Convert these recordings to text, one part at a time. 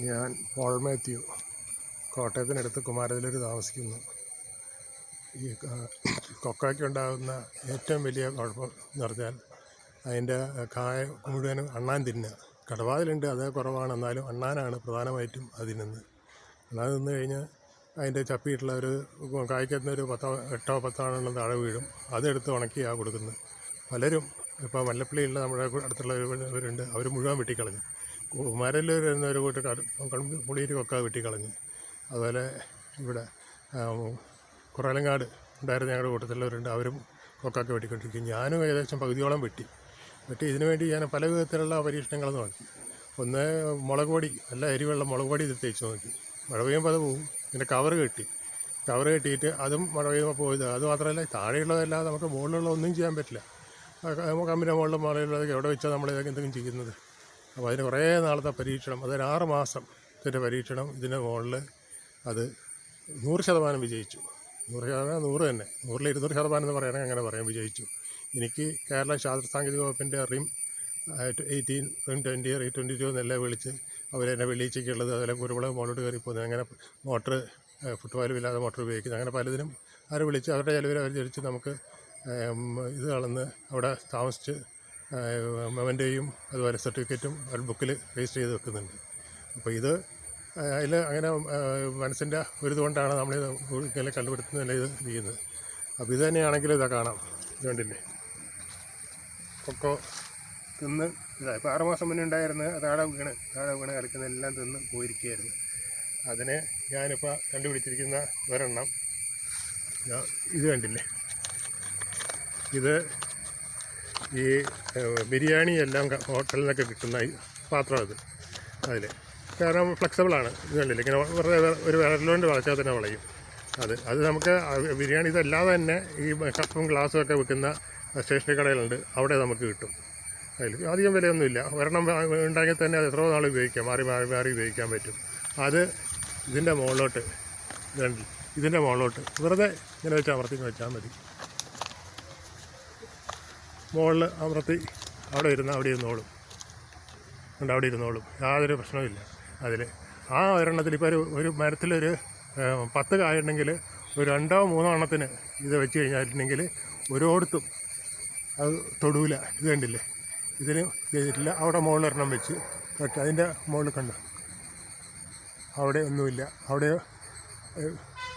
ഞാൻ പോൾ മാത്യു കോട്ടയത്തിനടുത്ത് കുമാരതിലൂർ താമസിക്കുന്നു ഈ കൊക്കയ്ക്ക് ഉണ്ടാകുന്ന ഏറ്റവും വലിയ കുഴപ്പം എന്ന് പറഞ്ഞാൽ അതിന്റെ കായ മുഴുവനും അണ്ണാൻ തിന്നുക കടവാതിലുണ്ട് അത് കുറവാണ് എന്നാലും അണ്ണാനാണ് പ്രധാനമായിട്ടും അത് തിന്നുന്നത് അണ്ണാൻ തിന്നു കഴിഞ്ഞാൽ അതിന്റെ ചപ്പിയിട്ടുള്ള ഒരു കായ്ക്കുന്ന ഒരു പത്തോ എട്ടോ പത്തോ ആണെന്ന് താഴെ വീഴും അതെടുത്ത് ഉണക്കിയാണ് കൊടുക്കുന്നത് പലരും ഇപ്പോൾ വല്ലപ്പള്ളിയുള്ള നമ്മുടെ അടുത്തുള്ള ഇവരുണ്ട് അവർ മുഴുവൻ വെട്ടിക്കളഞ്ഞു കുമാരല്ലൂർ എന്ന ഒരു കൂട്ട് പുളിയിട്ട് കൊക്ക വെട്ടിക്കളഞ്ഞ്. അതുപോലെ ഇവിടെ കുറലങ്ങാട് ഉണ്ടായിരുന്ന ഞങ്ങളുടെ കൂട്ടത്തിലുള്ളവരുണ്ട്. അവരും കൊക്കൊക്കെ വെട്ടിക്കൊണ്ടിരിക്കും. ഞാനും ഏകദേശം പകുതിയോളം വെട്ടി. വെട്ടി ഇതിനു വേണ്ടി ഞാൻ പല വിധത്തിലുള്ള പരീക്ഷണങ്ങൾ നോക്കി. ഒന്ന് മുളക് പൊടി നല്ല എരിവെള്ള മുളക് പൊടി ഇത് തേച്ച് നോക്കി. മഴ പെയ്യുമ്പോൾ അത് പോവും. പിന്നെ കവർ കെട്ടി. കവർ കെട്ടിയിട്ട് അതും മഴ പെയ്യുമ്പോൾ പോയത്. അത് മാത്രമല്ല താഴെയുള്ളതല്ലാതെ നമുക്ക് മുകളിലുള്ള ഒന്നും ചെയ്യാൻ പറ്റില്ല. കമ്പിന്റെ മുകളിലും മുകളിലുള്ളതൊക്കെ എവിടെ വെച്ചാൽ നമ്മൾ ഇതൊക്കെ എന്തെങ്കിലും ചെയ്യുന്നത്? അപ്പോൾ അതിന് കുറേ നാളത്തെ പരീക്ഷണം അതൊരു ആറ് മാസത്തിന്റെ പരീക്ഷണം ഇതിന്റെ മുകളിൽ അത് നൂറ് ശതമാനം വിജയിച്ചു. നൂറ് ശതമാനം നൂറ് തന്നെ. നൂറിൽ ഇരുന്നൂറ് ശതമാനം എന്ന് പറയുകയാണെങ്കിൽ അങ്ങനെ പറയാൻ വിജയിച്ചു. എനിക്ക് കേരള ശാസ്ത്ര സാങ്കേതിക വകുപ്പിന്റെ റിം എയ്റ്റീൻ റിം ട്വന്റി റീ ട്വന്റി ടു എന്നെല്ലാം വിളിച്ച് അവരെന്നെ വെള്ളിച്ചയ്ക്കുള്ളത് അതുപോലെ കുരുമുളക് മുകളിലോട്ട് കയറി പോകുന്നത് അങ്ങനെ മോട്ടർ ഫുട്ബോലുമില്ലാതെ മോട്ടർ ഉപയോഗിക്കുന്നത് അങ്ങനെ പലതിനും അവരെ വിളിച്ച് അവരുടെ ചിലവർ അവർ ചോദിച്ച് നമുക്ക് ഇത് കളന്ന് അവിടെ താമസിച്ച് മെമന്റെയും അതുപോലെ സർട്ടിഫിക്കറ്റും അവർ ബുക്കിൽ രജിസ്റ്റർ ചെയ്ത് വെക്കുന്നുണ്ട്. അപ്പോൾ ഇത് അതിൽ അങ്ങനെ മനസ്സിന്റെ ഒരു ഇതുകൊണ്ടാണ് നമ്മൾ ഇങ്ങനെ കണ്ടുപിടുത്തുന്നതല്ല ഇത് ചെയ്യുന്നത്. അപ്പോൾ ഇത് തന്നെയാണെങ്കിലും ഇതാ കാണാം. ഇതുകൊണ്ടില്ലേ കൊക്കോ തിന്ന് ഇതാ ഇപ്പോൾ ആറുമാസം മുന്നേ ഉണ്ടായിരുന്നു താഴെ വീണ് താഴെ വീണ് കളിക്കുന്നതെല്ലാം തിന്ന് പോയിരിക്കുകയായിരുന്നു. അതിനെ ഞാനിപ്പോൾ കണ്ടുപിടിച്ചിരിക്കുന്ന ഒരെണ്ണം. ഇത് കണ്ടില്ലേ? ഇത് ഈ ബിരിയാണി എല്ലാം ഹോട്ടലിൽ നിന്നൊക്കെ കിട്ടുന്ന പാത്രം അത് അതിൽ കാരണം ഫ്ലെക്സിബിളാണ് ഇത് കണ്ടില്ല? ഇങ്ങനെ വെറുതെ ഒരു വിരലുകൊണ്ട് വളച്ചാൽ തന്നെ വളയും. അത് അത് നമുക്ക് ബിരിയാണി ഇതല്ലാതെ തന്നെ ഈ കപ്പും ഗ്ലാസ്സും ഒക്കെ വിൽക്കുന്ന സ്റ്റേഷനറി കടയിലുണ്ട് അവിടെ നമുക്ക് കിട്ടും. അതിൽ അധികം വിലയൊന്നുമില്ല ഒരെണ്ണം ഉണ്ടെങ്കിൽ തന്നെ അത് എത്രയോ നാൾ ഉപയോഗിക്കാം മാറി മാറി മാറി ഉപയോഗിക്കാൻ പറ്റും. അത് ഇതിന്റെ മുകളിലോട്ട് ഇതിന്റെ മുകളിലോട്ട് വെറുതെ ഇങ്ങനെ വെച്ച് അമർത്തി വെച്ചാൽ മതി. മുകളിൽ അമർത്തി അവിടെ ഇരുന്ന് അവിടെ ഇരുന്നോളും. ഉണ്ട് അവിടെ ഇരുന്നോളും. യാതൊരു പ്രശ്നവുമില്ല. അതിൽ ആ ഒരെണ്ണത്തിൽ ഇപ്പോൾ ഒരു ഒരു മരത്തിലൊരു പത്ത് കായുണ്ടെങ്കിൽ ഒരു രണ്ടോ മൂന്നോ എണ്ണത്തിന് ഇത് വെച്ച് കഴിഞ്ഞിട്ടുണ്ടെങ്കിൽ ഓരോടത്തും അത് തൊടൂല. ഇത് കണ്ടില്ലേ? ഇതിന് ചെയ്തിട്ടില്ല. അവിടെ മുകളിൽ ഒരെണ്ണം വെച്ച് പക്ഷേ അതിന്റെ മുകളിൽ കണ്ടു? അവിടെ ഒന്നുമില്ല. അവിടെ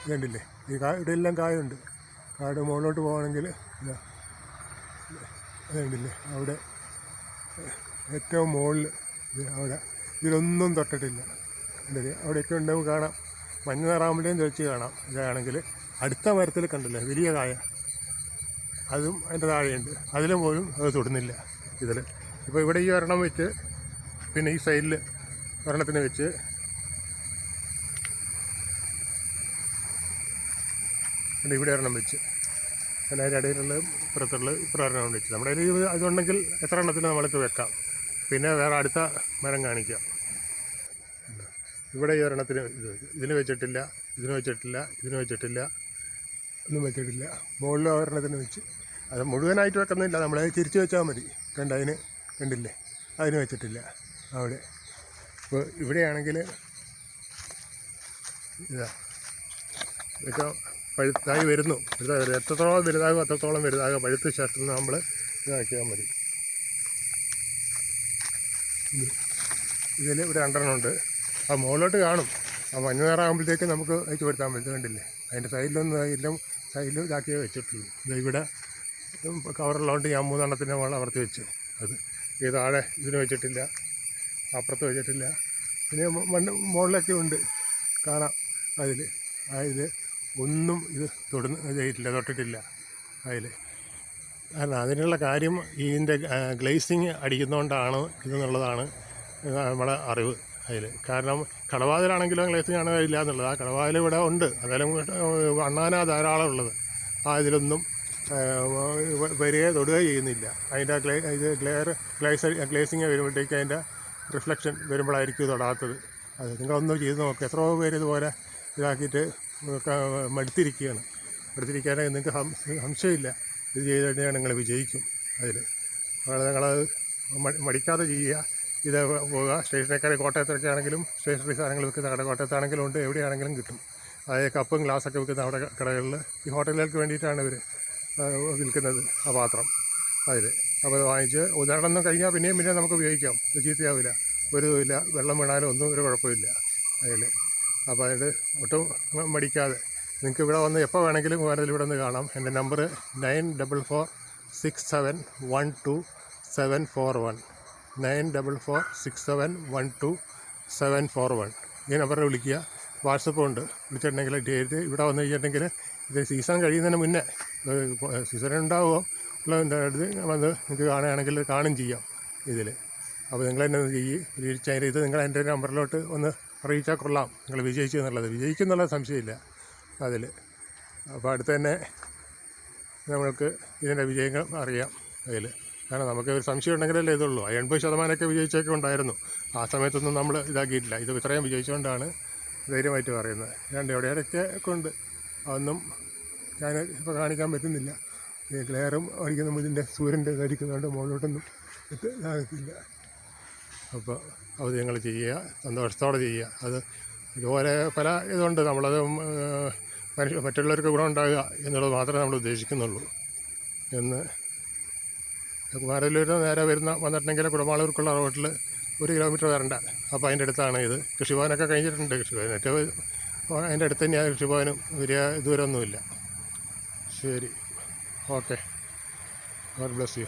കണ്ടില്ലേ? ഈ കാ ഇവിടെ കായുണ്ട്. കാട് മുകളിലോട്ട് പോകണമെങ്കിൽ ഇതാ കണ്ടില്ലേ അവിടെ ഏറ്റവും മുകളിൽ അവിടെ. ഇതിലൊന്നും തൊട്ടിട്ടില്ല. കണ്ടില്ലേ? അവിടെയൊക്കെ ഉണ്ടാവും കാണാം. മഞ്ഞ നിറാമ്പലേയും തെളിച്ച് കാണാം. ഇതാണെങ്കിൽ അടുത്ത മരത്തിൽ കണ്ടില്ലേ? വലിയ കായ. അതും അതിന്റെ താഴെയുണ്ട്. അതിലും പോലും അത് തൊടുന്നില്ല ഇതിൽ. ഇപ്പോൾ ഇവിടെ ഈ ഒരെണ്ണം വെച്ച് പിന്നെ ഈ സൈഡിൽ ഒരെണ്ണത്തിന് വെച്ച് ഇവിടെ ഒരെണ്ണം വെച്ച്. അതിന്റെ ഇടയിലുള്ള ഇപ്പുറത്തുള്ള ഇപ്പുറം വെച്ച് നമ്മുടെ കയ്യിൽ അതുണ്ടെങ്കിൽ എത്ര എണ്ണത്തിന് നമ്മൾക്ക് വെക്കാം? പിന്നെ വേറെ അടുത്ത മരം കാണിക്കാം. ഇവിടെ ഈ ഒരെണ്ണത്തിന് ഇത് ഇതിന് വെച്ചിട്ടില്ല ഇതിന് വെച്ചിട്ടില്ല ഇതിന് വെച്ചിട്ടില്ല ഒന്നും വെച്ചിട്ടില്ല. മുകളിൽ ഒരെണ്ണത്തിന് വെച്ച്. അത് മുഴുവനായിട്ട് വെക്കുന്നില്ല നമ്മളത് തിരിച്ച് വെച്ചാൽ മതി. കണ്ട അതിന് കണ്ടില്ലേ അതിന് വെച്ചിട്ടില്ല. അവിടെ. ഇപ്പോൾ ഇവിടെയാണെങ്കിൽ ഇതാ. ഇതൊക്കെ പഴുത്തായി വരുന്നു. വലുതായി എത്രത്തോളം വലുതാകും അത്രത്തോളം വലുതാകുക പഴുത്ത ശേഷം നമ്മൾ ഇതാക്കിയാൽ മതി. ഇതിൽ ഒരു രണ്ടെണ്ണം ഉണ്ട്. ആ മുകളിലോട്ട് കാണും. ആ മഞ്ഞ നിറാകുമ്പോഴത്തേക്ക് നമുക്ക് അയച്ചു വരുത്താൻ പറ്റും. കണ്ടില്ലേ? അതിന്റെ സൈഡിലൊന്നും എല്ലാം സൈഡിൽ ഇതാക്കിയേ വെച്ചിട്ടുള്ളൂ. ഇത് ഇവിടെ കവറുള്ളതുകൊണ്ട് ഞാൻ മൂന്നെണ്ണത്തിന്റെ മുകളിൽ അവർത്തി വെച്ചു. അത് ഈ താഴെ ഇതിന് വെച്ചിട്ടില്ല. അപ്പുറത്ത് വെച്ചിട്ടില്ല. പിന്നെ മണ്ണ് മുകളിലൊക്കെ ഉണ്ട്. കാണാം. അതിൽ അതിൽ ഒന്നും ഇത് തൊടുന്ന ചെയ്തിട്ടില്ല തൊട്ടിട്ടില്ല അതിൽ കാരണം അതിനുള്ള കാര്യം ഇതിന്റെ ഗ്ലേസിങ് അടിക്കുന്നതുകൊണ്ടാണ് ഇതെന്നുള്ളതാണ് നമ്മുടെ അറിവ് അതിൽ കാരണം കടവാതിലാണെങ്കിലും ഗ്ലേസിങ് ആണ് ഇല്ല എന്നുള്ളത്. ആ കടവാതിൽ ഇവിടെ ഉണ്ട്. അതായാലും അണ്ണാന ധാരാളം ഉള്ളത്. ആ ഇതിലൊന്നും വരിക തൊടുക ചെയ്യുന്നില്ല. അതിന്റെ ഗ്ലേ ഇത് ഗ്ലെയർ ഗ്ലേസ് ഗ്ലേസിങ് വരുമ്പോഴത്തേക്ക് അതിന്റെ റിഫ്ലക്ഷൻ വരുമ്പോഴായിരിക്കും തൊടാത്തത്. അത് നിങ്ങളൊന്നും ചെയ്ത് നോക്കുക എത്രയോ പേര് ഇതുപോലെ ഇതാക്കിയിട്ട് മടുത്തിരിക്കുകയാണ്. മടുത്തിരിക്കാനായി നിങ്ങൾക്ക് സംശയമില്ല. ഇത് ചെയ്ത് കഴിഞ്ഞാൽ നിങ്ങൾ വിജയിക്കും അതിൽ. നിങ്ങൾ നിങ്ങളത് മടിക്കാതെ ചെയ്യുക. ഇത് പോവുക. സ്റ്റേഷനേക്കാരെ കോട്ടയത്തൊക്കെ ആണെങ്കിലും സ്റ്റേഷനറി സാധനങ്ങൾ വിൽക്കുന്ന കട കോട്ടയത്താണെങ്കിലും ഉണ്ട്. എവിടെയാണെങ്കിലും കിട്ടും. അതായത് കപ്പും ഗ്ലാസ്സൊക്കെ വിൽക്കുന്ന അവിടെ കടകളിൽ ഈ ഹോട്ടലുകൾക്ക് വേണ്ടിയിട്ടാണ് ഇവർ വിൽക്കുന്നത് ആ പാത്രം അതിൽ. അപ്പോൾ അത് വാങ്ങിച്ച് ഉദാഹരണം കഴിഞ്ഞാൽ പിന്നെയും പിന്നെയും നമുക്ക് ഉപയോഗിക്കാം. ചീത്തയാവില്ല. ഒരു ഇതുമില്ല വെള്ളം വീണാലും ഒന്നും ഒരു കുഴപ്പമില്ല അതിൽ. അപ്പോൾ അതിൽ ഒട്ടും മടിക്കാതെ. നിങ്ങൾക്ക് ഇവിടെ വന്ന് എപ്പോൾ വേണമെങ്കിലും വേണമെങ്കിൽ ഇവിടെ നിന്ന് കാണാം. എന്റെ number nine double four six seven one two seven four one. Nine double four six seven one two seven four one. ഈ നമ്പറിൽ വിളിക്കുക. വാട്സപ്പും ഉണ്ട്. വിളിച്ചിട്ടുണ്ടെങ്കിൽ ഡേറ്റ് ഇവിടെ വന്നു കഴിഞ്ഞിട്ടുണ്ടെങ്കിൽ ഇത് സീസൺ കഴിയുന്നതിന് മുന്നേ സീസൺ ഉണ്ടാവുമോ? ഉള്ള വന്ന് നിങ്ങൾക്ക് കാണുകയാണെങ്കിൽ കാണും ചെയ്യാം ഇതിൽ. അപ്പോൾ നിങ്ങൾ ഒന്ന് ചെയ്യ് വിജയിച്ചതിന് ഇത് നിങ്ങൾ എന്റെ നമ്പറിലോട്ട് ഒന്ന് അറിയിച്ചാൽ കൊള്ളാം. നിങ്ങൾ വിജയിച്ചു എന്നുള്ളത്. വിജയിക്കുന്നുള്ള സംശയമില്ല. അതിൽ അപ്പോൾ അടുത്ത് തന്നെ നമ്മൾക്ക് ഇതിന്റെ വിജയങ്ങൾ അറിയാം. അതിൽ കാരണം നമുക്ക് ഒരു സംശയം ഉണ്ടെങ്കിലല്ലേ ഇതുള്ളൂ. എൺപത് ശതമാനമൊക്കെ വിജയിച്ചൊക്കെ ഉണ്ടായിരുന്നു. ആ സമയത്തൊന്നും നമ്മൾ ഇതാക്കിയിട്ടില്ല. ഇത് ഇത്രയും വിജയിച്ചുകൊണ്ടാണ് ധൈര്യമായിട്ട് പറയുന്നത്. രണ്ട് എവിടെയൊക്കെ കൊണ്ട് അതൊന്നും ഞാൻ ഇപ്പോൾ കാണിക്കാൻ പറ്റുന്നില്ല. ഈ ഗ്ലെയറും അടിക്കുന്ന ഇതിന്റെ സൂര്യന്റെ ഇതടിക്കുന്നതുകൊണ്ട് മുകളിലോട്ടൊന്നും ഇതാകത്തില്ല. അപ്പോൾ അത് ഞങ്ങൾ ചെയ്യുക സന്തോഷത്തോടെ ചെയ്യുക. അത് ഇതുപോലെ പല ഇതുണ്ട്. നമ്മളത് മനുഷ്യ മറ്റുള്ളവർക്ക് ഗുണമുണ്ടാകുക എന്നുള്ളത് മാത്രമേ നമ്മൾ ഉദ്ദേശിക്കുന്നുള്ളൂ എന്ന്. കുമാരല്ലൂരിൽ നേരെ വരുന്ന വന്നിട്ടുണ്ടെങ്കിൽ കുടമാളൂർക്കുള്ള റോട്ടിൽ ഒരു കിലോമീറ്റർ വരണ്ട. അപ്പോൾ അതിന്റെ അടുത്താണ് ഇത്. കൃഷിഭവനൊക്കെ കഴിഞ്ഞിട്ടുണ്ട്. കൃഷിഭവൻ ഏറ്റവും അതിന്റെ അടുത്ത് തന്നെയാണ് കൃഷിഭവനും. വലിയ ദൂരമൊന്നുമില്ല. ശരി. ഓക്കെ. God bless you.